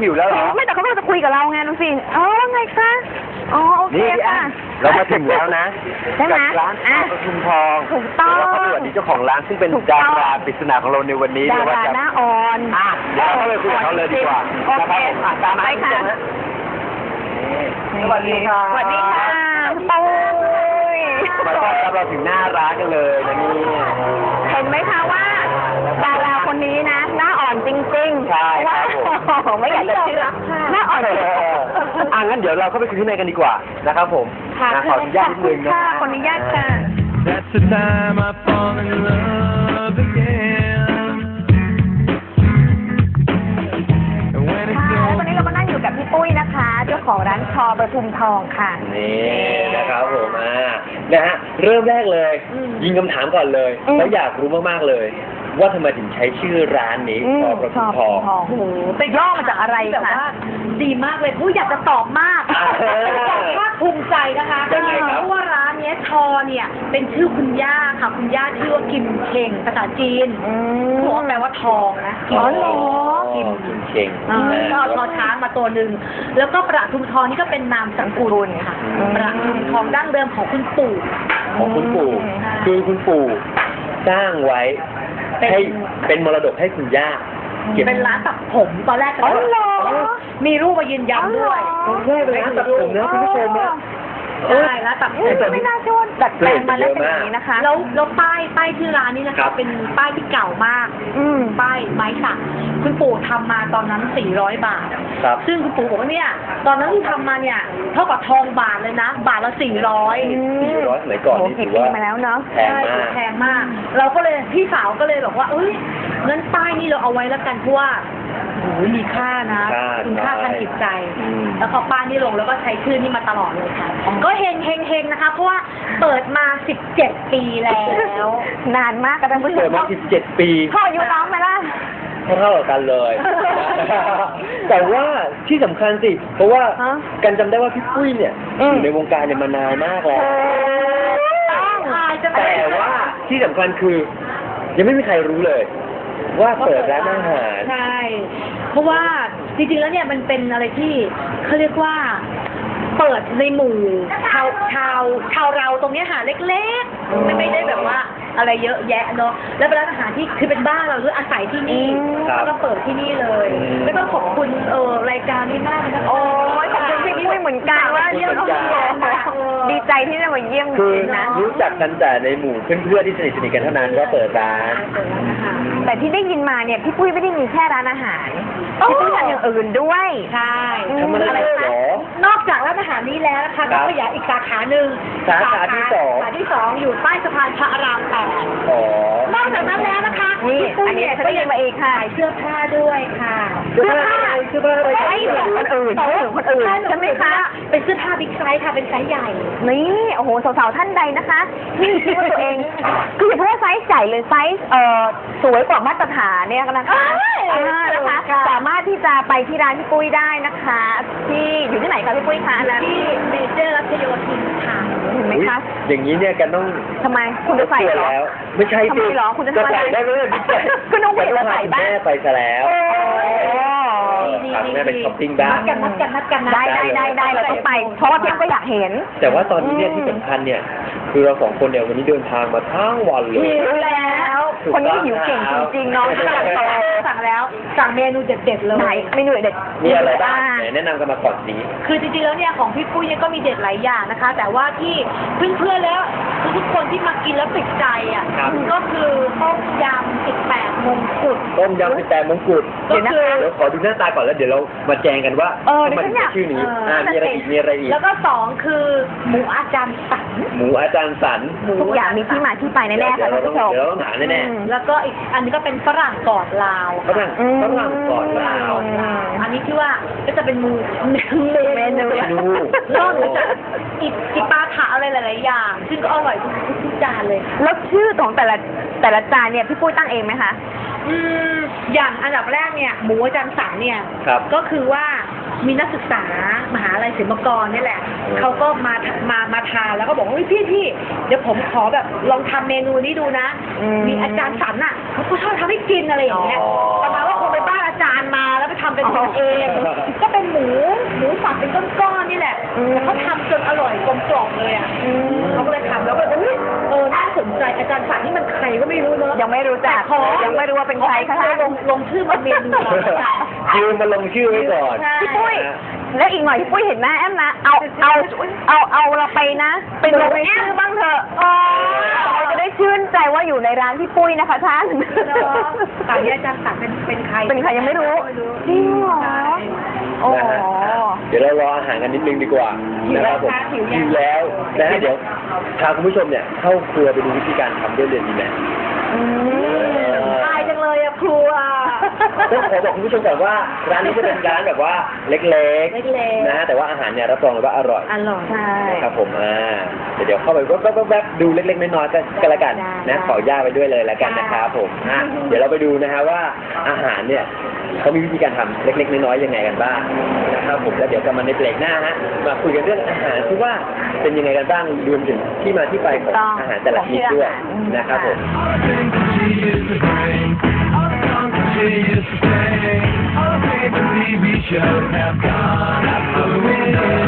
ไม่หิวแล้วเหรอ ไม่แต่เขาก็จะคุยกับเราไงดูสิเออว่าไงคะอ๋อโอเคนี่พี่ค่ะอะเรามาถึงแล้วนะใช่ไหมกับร้านอะข้าวประทุมทองถูกต้อง แล้วก็สวัสดีเจ้าของร้านซึ่งเป็นถูกต้ดาองราปริศนาของเราในวันนี้ดาเดี๋ยวราจะหน้าอ่อน อะเดี๋ยวเราเลยคุยกับเขาเลยดีกว่าโอเคนะครับผมอะตามมาไปค่ะคุณผู้ชมฮสวัสดีค่ะสวัสดีค่ะปุ้ยมาต้อนรับเราถึงหน้าร้านกันเลยนะนี่เห็นไหมคะว่าดาราคนนี้นะ หน้าอ่อนจริงๆใช่คว่ารับผม ไม่อยากจะเชื่อหน้าอ่อนเอจริงออะงั้นเดี๋ยวเราเข้าไปคุยข้างในกันดีกว่านะครับผมค่ะนะขออนุญาตนิดนึงนะค่ะขออนุญาตค่ะ That's the time I fall in love again. And when it's ค่ะแล้ว all ตอนนี้เราก็นั่งอยู่กับพี่ปุ้ยนะคะ เจ้าของร้านชอประทุมทองค่ะ นี่นะครับผมอ่านะฮะเริ่มแรกเลยอืมยิงคำถามก่อนเลยอืมแล้วอยากรู้มากๆเลย ว่าทำไมถึงใช้ชื่อร้านนี้อืมชอประทุมทอง โอ้โหเป็นย่อมาจากอะไรแบบคะ ว่าดีมากเลยผู้อยากจะตอบมากอ่าภาคภูมิใจนะคะยังไงครับ เพราะว่าร้านเนี้ยชอเนี่ย เป็นชื่อคุณย่าค่ะ คุณย่าชื่อว่ากิมเชงภาษาจีนอืมหัวาแปลว่าทองนะอ๋อเหรอ กิมกิมเชงอ่านะก็เอาทอช้างมาตัวหนึ่งแล้วก็ประทุมทองนี่ก็เป็นนามสกุลค่ะอืม ประทุมทองดั้งเดิมของคุณปู่ ของคุณปู่อืมคือคุณปู่สร้างไว้เป็น ให้เป็นมรดกให้คุณย่าเก็บเป็นร้านตัดผมตอนแรกอ๋อเหรอมีรูปมายืนยันด้วยอ๋อใช่เป็นร้านตัดผมนะคุณผู้ชมนะ ใช่ร้านตัดผเอ้ยมไม่น่าเชื่อว่าดัดแปลงมาแล้วเป็นอย่างนี้นะคะ แล้วแล้วป้ายป้ายชื่อร้านนี้นะครัคะบ เป็นป้ายที่เก่ามาก อืม ป้ายไม้สักคุณปู่ทำมาตอนนั้น 400 บาท ครับ ซึ่งคุณปู่บอกว่าเนี่ย ตอนนั้นที่ทำมาเนี่ย เท่ากับทองบาทเลยนะ บาทละ 400 สี่ร้อยสมัยก่อนโอ้นี่กี่ถือปีว่ามาแล้วเนาะ แพงมากแพงมาก เราก็เลยพี่สาวก็เลยบอกว่า เอ้ยงั้นป้ายนี่เราเอาไว้แล้วกันเพราะว่าโอ้โหมีค่านะค่าคุณค่าทาง จิตใจอืมแล้วพอป้ายนี่ลงแล้วก็ใช้ชื่อนี่มาตลอดเลยค่ะ ก็เฮงเฮงเฮงนะคะ เพราะว่าเปิดมา 17 ปีแล้ว นานมากกับท่านผู้ชเปิดมมา17 ปีพ่ออายุน้องไหมล่ะ เท่าๆกันเลย แต่ว่าที่สำคัญสิ เพราะว่าฮะกันจำได้ว่าพี่ปุ้ยเนี่ยอืมอยู่ในวงการเนี่ยมานานมากแล้ว อายจะแต่ว่าที่สำคัญคือ ยังไม่มีใครรู้เลย ว่าเปิดร้านอาหาร ใช่ เพราะว่าจริงๆแล้วเนี่ยมันเป็นอะไรที่เขาเรียกว่าเปิดในหมู่ชาวชาวชาวเราตรงเนี้ยค่ะเล็กๆ ไม่ไม่ได้แบบ อะไรเยอะแยะเนาะแล้วเป็นร้านอาหารที่คือเป็นบ้านเราด้วยอาศัยที่นี่อืมครับแล้วก็เปิดที่นี่เลยอืมแล้วก็ขอบคุณเออรายการนี้มากนะคะโอ้ยขอบคุณพี่ปุ้ยเหมือนกันว่าเยี่ยมเหมือนกันดีใจที่ได้มาเยี่ยมคือนะรู้จักกันแต่ในหมู่เพื่อนๆที่สนิทสนิทกันเท่านั้นก็เปิดร้านเปิดร้านอาหารแต่ที่ได้ยินมาเนี่ยพี่ปุ้ยไม่ได้มีแค่ร้านอาหารพี่ปุ้ยทำอย่างอื่นด้วยใช่อืมทำอะไรอะไรเหรคะอ นอกจากร้านอาหารนี้แล้วนะคะครัก็บขยายอีกสาขาหนึ่งสาขาที่สอง สาขาที่สองอยู่ใต้สะพานพระอารามแปดอ๋อ นอกจากนั้นแล้วนะคะนี่พี่ปุ้ยอันนี้เนี่ยฉันได้ยินมาเองค่ะ ขายเสื้อผ้าด้วยค่ะเสื้อผ้าอะไรเสื้อผ้าอะไรไม่เหมือนคนอื่นไม่เหมือนคนอื่นใช่ไหมคะ เป็นเสื้อผ้าบิ๊กไซส์ค่ะเป็นไซส์ใหญ่ นี่ โอ้โห สาวๆ ท่านใดนะคะ ที่คิดว่าตัวเอง คืออย่าพูดว่าไซส์ใหญ่หรือไซส์เอ่อสวยกว่ามาตรฐานเนี่ยนะคะเอ้ยอ่านะคะ ค่ะ สามารถ ที่จะไปที่ร้านพี่ปุ้ยได้นะคะ ที่อยู่ที่ไหนคะพี่ปุ้ยคะร้านที่เมเจอร์รัชโยธินค่ะเห็นไหมอุ๊ยคะอย่างนี้เนี่ยกันต้องทำไมคุณจะใส่เหรอ แล้ว ไม่ใช่ทำไมเหรอคุณจะจะทำอะไรใส่ได้ไหมคุณน้องเวทจะจะใส่บ้าง แม่ไปซะแล้วโอ้พาคุณแม่ไปช้อปปิ้งบ้าง นัดกันนัดกันนัดกันนะได้ได้ได้ได้เราต้องไป เพราะว่าเพี่ก็อยากเห็น แต่ว่าตอนนี้เนี่ยอืมที่สำคัญเนี่ย คือเราสองคนเนี่ยวันนี้เดินทางมาทั้งวันเลย หิวแล้ว คนนี้หิวเก่งจริงๆน้องกำลังโต สั่งแล้วสั่งเมนูเด็ดๆเลย ไหนเมนูเด็ดมีอะไรบ้างไหนแนะนำกันมาก่อนสิคือจริงๆแล้วเนี่ยของพี่ปุ้ยเนี่ยก็มีเด็ดหลายอย่างนะคะ แต่ว่าที่เพื่อนๆแล้วทุกๆคนที่มากินแล้วติดใจอะครับก็คือต้มยำ18มงกุฎต้มยำสิบแปดมงกุฎก็คือเดี๋ยวขอดูหน้าตาก่อนแล้วเดี๋ยวเรามาแจงกันว่าเออทำไมเดี๋ยวฉันอยากถึงชื่อนี้เอออ่อ่ามีอะไรอีกมีอะไรอีกแล้วก็สองคือหมูอาจารย์สันหมูอาจารย์สันทุกอย่างมีที่มาที่ไปแน่ๆค่ะเดี๋ท่ายนวเราผู้ชมต้องเดี๋ยวเราต้องหาแน่อืมแล้วก็อีกอันนี้ก็เป็นฝรั่งกอดลาวๆฝรั่งอืมฝรั่งก่อนลาวอืมอันนี้ที่ว่าก็จะเป็นมูเมนูเมนูเมนูนอกจากอีกอีกปลาถาอะไรหลายๆอย่าง ซึ่งก็อร่อยทุกทุกจานเลยค่ะแล้วชื่อของแต่ละแต่ละจานเนี่ยพี่ปุ้ยตั้งเองไหมคะอืมอย่างอันดับแรกเนี่ยหมูอาจารย์สันเนี่ยครับก็คือว่ามีนักศึกษามหา ลัยศิลปากรนี่แหละอืมเขาก็มามามาทานแล้วก็บอกว่าเฮ้ยพี่พี่เดี๋ยวผมขอแบบลองทำเมนูนี้ดูนะ อืมมีอาจารย์สันอะเขาก็ชอบทำให้กินอะไรอย่างเงี้ยอ๋อประมาณว่าคงไปบ้านอาจารย์มาแล้วไปทำเป็นกันเองก็เป็นหมูหมูสับเป็นก้อนๆนี่แหละอืม แต่เขาทำจนอร่อยกลมกล่อมเลยอะอืมเขาก็เลยทำแล้วก็เอยเออน่า สนใจอาจารย์ฝากนี่มันใครก็ไม่รู้เนอะยังไม่รู้จักขอ ยังไม่รู้ว่าเป็นใครคะขอท่านลงลงชื่อมาเมนูเราค่ะยืมมาลงชื่อไว้ก่อนใช่พี่ปุ้ย แล้วอีกหน่อยพี่ปุ้ยเห็นหน้าแอมนะเอาเอาเอาเอาเราไปนะเป็นลงในชื่อบ้างเถอะเราจะได้ชื่นใจว่าอยู่ในร้านพี่ปุ้ยนะคะท่านเนอะป่านนี้อาจารย์ฝากเป็นเป็นใครเป็นใครยังไม่รู้จริงเหรอใช่ โอ้โหนะฮะเดี๋ยวเรารออาหารกันนิดนึงดีกว่าหิวนะคแล้รัวบผมคะหิวยัง หิวแล้วนะฮะเดี๋ยวพาคุณผู้ชมเนี่ยเข้าครัวไปดูวิธีการทำด้วยเลยดีไหม อืม ตายจังเลยอะครัว ต้องขอบอกคุณผู้ชมก่อนว่าร้านนี้จะเป็นร้านแบบว่าเล็กเล็กๆๆนะฮะแต่ว่าอาหารเนี่ยรับรองเลยว่าอร่อย อร่อย ใช่ ครับผมอ่าเดี๋ยวเดี๋ยวเข้าไปแวบๆๆๆดูเล็กๆน้อยๆกันก็แล้วกันได้นะขอย่าไปด้วยเลยแล้วกันนะครับผมอะเดี๋ยวเราไปดูนะฮะว่าอาหารเนี่ยเขามีวิธีการทำเล็กๆน้อยๆยังไงกันบ้างนะครับผมแล้วเดี๋ยวกลับมาในเบรกหน้าฮะมาคุยกันเรื่องอาหารที่ว่าเป็นยังไงกันบ้างรวมถึงที่มาที่ไปของอาหารแต่ละชนิดด้วยนะครับผม All the city just the same. Oh, baby, we should have gone out the window.